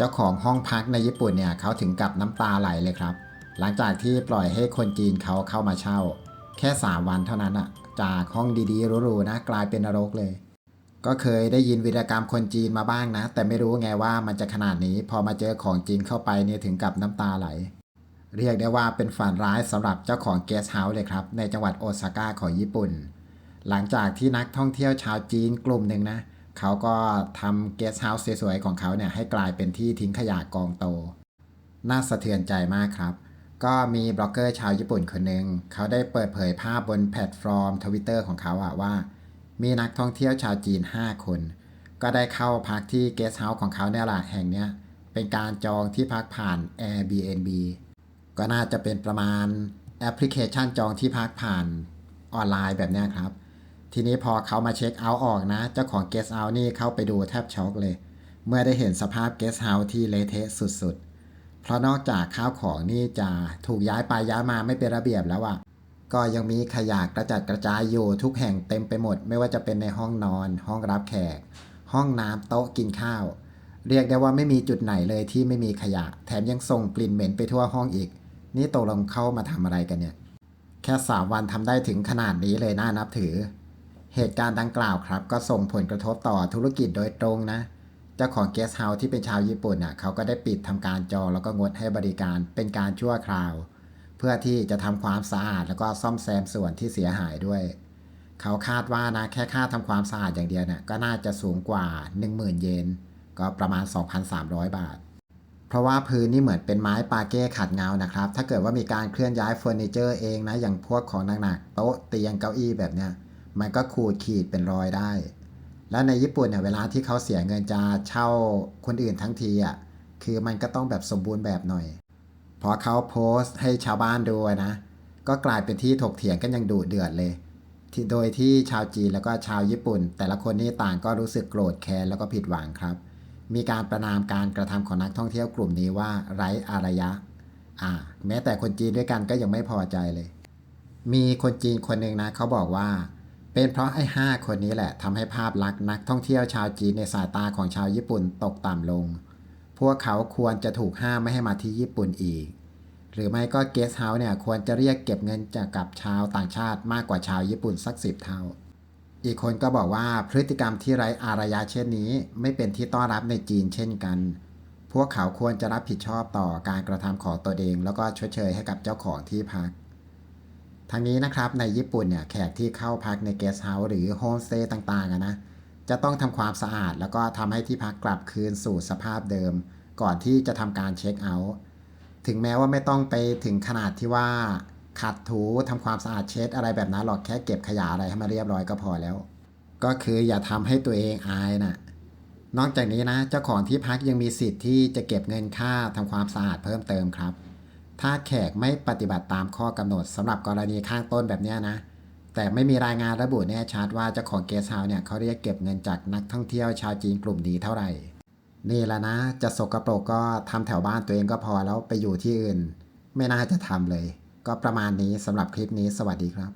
เจ้าของห้องพักในญี่ปุ่นเนี่ยเขาถึงกับน้ำตาไหลเลยครับ หลังจากที่ปล่อยให้คนจีนเขาเข้ามาเช่า แค่ 3 วันเท่านั้นอะจากห้องดีๆหรูๆนะกลายเป็นนรกเลย ก็เคยได้ยินวีรกรรมคนจีนมาบ้างนะ แต่ไม่รู้ไงว่ามันจะขนาดนี้พอมาเจอของจริงเข้าไปเนี่ยถึงกับน้ำตาไหล เรียกได้ว่าเป็นฝันร้ายสำหรับเจ้าของเกสต์เฮาส์เลยครับในจังหวัดโอซาก้าของญี่ปุ่น หลังจากที่นักท่องเที่ยวชาวจีนกลุ่มหนึ่งนะเขาก็ทำเกสต์เฮาส์สวยๆของเขาเนี่ยให้กลายเป็นที่ทิ้งขยะกองโต น่าสะเทือนใจมากครับ ก็มีบล็อกเกอร์ชาวญี่ปุ่นคนหนึ่งเขาได้เปิดเผยภาพบนแพลตฟอร์มทวิตเตอร์ของเขาอะว่า มีนักท่องเที่ยวชาวจีน 5 คน ก็ได้เข้าพักที่เกสต์เฮาส์ของเขาเนี่ยแหละแห่งเนี้ยเป็นการจองที่พักผ่าน Airbnb ก็น่าจะเป็นประมาณแอปพลิเคชันจองที่พักผ่านออนไลน์แบบนี้ครับ ทีนี้พอเขามาเช็คเอาท์ออกนะ เจ้าของเกสต์เฮาส์นี่เข้าไปดูแทบช็อกเลย เมื่อได้เห็นสภาพเกสต์เฮาส์ที่เละเทะสุดๆ เพราะนอกจากข้าวของนี่จะถูกย้ายไปย้ายมาไม่เป็นระเบียบแล้วอะก็ยังมีขยะกระจัดกระจายอยู่ทุกแห่งเต็มไปหมด ไม่ว่าจะเป็นในห้องนอน ห้องรับแขก ห้องน้ำโต๊ะกินข้าว เรียกได้ว่าไม่มีจุดไหนเลยที่ไม่มีขยะ แถมยังส่งกลิ่นเหม็นไปทั่วห้องอีก นี่ตกลงเข้ามาทำอะไรกันเนี่ย แค่สามวันทำได้ถึงขนาดนี้เลยน่านับถือ เหตุการณ์ดังกล่าวครับ ก็ส่งผลกระทบต่อธุรกิจโดยตรงนะ เจ้าของเกสต์เฮาส์ที่เป็นชาวญี่ปุ่นอะเขาก็ได้ปิดทำการจองแล้วก็งดให้บริการเป็นการชั่วคราว เพื่อที่จะทำความสะอาดแล้วก็ซ่อมแซมส่วนที่เสียหายด้วย เขาคาดว่านะแค่ค่าทำความสะอาดอย่างเดียวเนี่ยก็น่าจะสูงกว่า 10,000 เยนก็ประมาณ 2,300 บาท เพราะว่าพื้นนี่เหมือนเป็นไม้ปาเก้ขัดเงานะครับ ถ้าเกิดว่ามีการเคลื่อนย้ายเฟอร์นิเจอร์เองนะอย่างพวกของหนักๆโต๊ะเตียงเก้าอี้แบบเนี้ย มันก็ขูดขีดเป็นรอยได้ แล้วในญี่ปุ่นเนี่ยเวลาที่เขาเสียเงินจะเช่าคนอื่นทั้งทีอะคือมันก็ต้องแบบสมบูรณ์แบบหน่อย พอเขาโพสต์ให้ชาวบ้านดูนะ ก็กลายเป็นที่ถกเถียงกันอย่างดุเดือดเลยที่โดยที่ชาวจีนแล้วก็ชาวญี่ปุ่น แต่ละคนนี่ต่างก็รู้สึกโกรธแค้นแล้วก็ผิดหวังครับ มีการประนามการกระทำของนักท่องเที่ยวกลุ่มนี้ว่าไร้อารยะ อ่า แม้แต่คนจีนด้วยกันก็ยังไม่พอใจเลย มีคนจีนคนหนึ่งนะเขาบอกว่า เป็นเพราะไอ้ห้าคนนี้แหละทำให้ภาพลักษณ์นักท่องเที่ยวชาวจีนในสายตาของชาวญี่ปุ่นตกต่ำลง พวกเขาควรจะถูกห้ามไม่ให้มาที่ญี่ปุ่นอีก หรือไม่ก็เกสต์เฮาส์เนี่ยควรจะเรียกเก็บเงินจากกับชาวต่างชาติมากกว่าชาวญี่ปุ่นสักสิบเท่า อีกคนก็บอกว่าพฤติกรรมที่ไร้อารยะเช่นนี้ ไม่เป็นที่ต้อนรับในจีนเช่นกัน พวกเขาควรจะรับผิดชอบต่อการกระทำของตัวเอง แล้วก็ชดเชยให้กับเจ้าของที่พัก ทั้งนี้นะครับในญี่ปุ่นเนี่ยแขกที่เข้าพักในเกสต์เฮาส์หรือโฮมสเตย์ต่างๆนะจะต้องทำความสะอาด แล้วก็ทำให้ที่พักกลับคืนสู่สภาพเดิม ก่อนที่จะทำการเช็คเอาท์ถึงแม้ว่าไม่ต้องไปถึงขนาดที่ว่าขัดถูทำความสะอาดเช็ดอะไรแบบนั้นหรอกแค่เก็บขยะอะไรให้มาเรียบร้อยก็พอแล้ว ก็คืออย่าทำให้ตัวเองอายนะนอกจากนี้นะเจ้าของที่พักยังมีสิทธิ์ที่จะเก็บเงินค่าทำความสะอาดเพิ่มเติมครับ ถ้าแขกไม่ปฏิบัติตามข้อกำหนดสำหรับกรณีข้างต้นแบบนี้นะ แต่ไม่มีรายงานระบุแน่ชัดว่าเจ้าของเกสเฮาส์เนี่ยเขาเรียกเก็บเงินจากนักท่องเที่ยวชาวจีนกลุ่มนี้เท่าไหร่ นี่แหละนะ จะสกรปรกก็ทำแถวบ้านตัวเองก็พอแล้วไปอยู่ที่อื่น ไม่น่าจะทำเลย ก็ประมาณนี้สำหรับคลิปนี้สวัสดีครับ